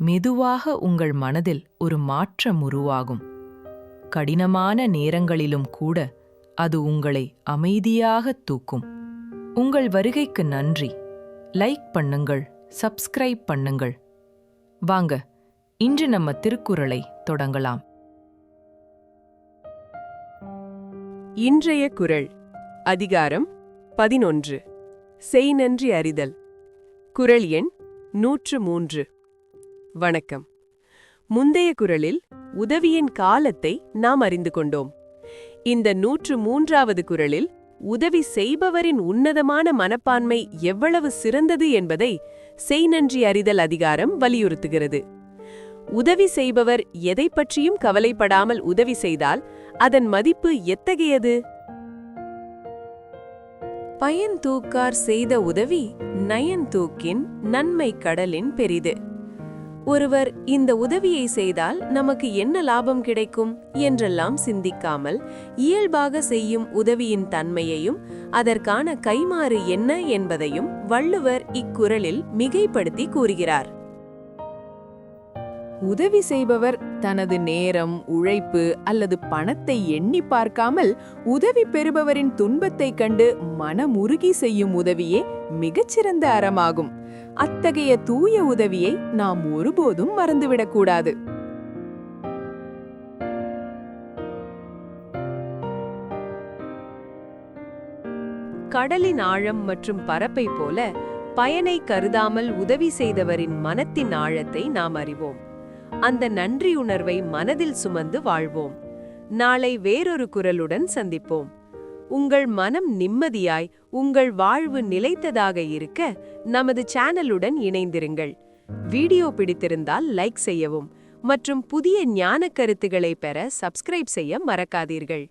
மெதுவாக உங்கள் மனதில் ஒரு மாற்றம் உருவாகும். கடினமான நேரங்களிலும் கூட அது உங்களை அமைதியாக தூக்கும். உங்கள் வருகைக்கு நன்றி. லைக் பண்ணுங்கள் சப்ஸ்கிரைப் பண்ணுங்கள். வாங்க இன்று நம்ம திருக்குறளை தொடங்கலாம். இன்றைய குறள் அதிகாரம் பதினொன்று. செய் நன்றி அறிதல். குறள் எண் நூற்று மூன்று. வணக்கம். முந்தைய குறளில் உதவியின் காலத்தை நாம் அறிந்து கொண்டோம். இந்த நூற்று மூன்றாவது குறளில் உதவி செய்பவரின் உன்னதமான மனப்பான்மை எவ்வளவு சிறந்தது என்பதை செய் நன்றி அறிதல் அதிகாரம் வலியுறுத்துகிறது. உதவி செய்பவர் எதை பற்றியும் கவலைப்படாமல் உதவி செய்தால் அதன் மதிப்பு எத்தகையது? பயன் தூக்கார் செய்த உதவி நயன் தூக்கின் நன்மை கடலின் பெரிது. ஒருவர் இந்த உதவியை செய்தால் நமக்கு என்ன லாபம் கிடைக்கும் என்றெல்லாம் சிந்திக்காமல் இயல்பாக செய்யும் உதவியின் தன்மையையும் அதற்கான கைமாறு என்ன என்பதையும் வள்ளுவர் இக்குறளில் மிகைப்படுத்தி கூறுகிறார். உதவி செய்பவர் தனது நேரம் உழைப்பு அல்லது பணத்தை எண்ணி பார்க்காமல் உதவி பெறுபவரின் துன்பத்தைக் கண்டு மனமுருகி செய்யும் உதவியே மிகச்சிறந்த அறமாகும். அத்தகைய தூய உதவியை நாம் ஒருபோதும் மறந்துவிடக்கூடாது கடலின் ஆழம் மற்றும் பரப்பை போல பயனை கருதாமல் உதவி செய்தவரின் மனத்தின் ஆழத்தை நாம் அறிவோம். அந்த நன்றி உணர்வை மனதில் சுமந்து வாழ்வோம். நாளை வேறொரு குரலுடன் சந்திப்போம். உங்கள் மனம் நிம்மதியாய் உங்கள் வாழ்வு நிலைத்ததாக இருக்க நமது சேனலுடன் இணைந்திருங்கள். வீடியோ பிடித்திருந்தால் லைக் செய்யவும் மற்றும் புதிய ஞான கருத்துக்களை பெற சப்ஸ்கிரைப் செய்ய மறக்காதீர்கள்.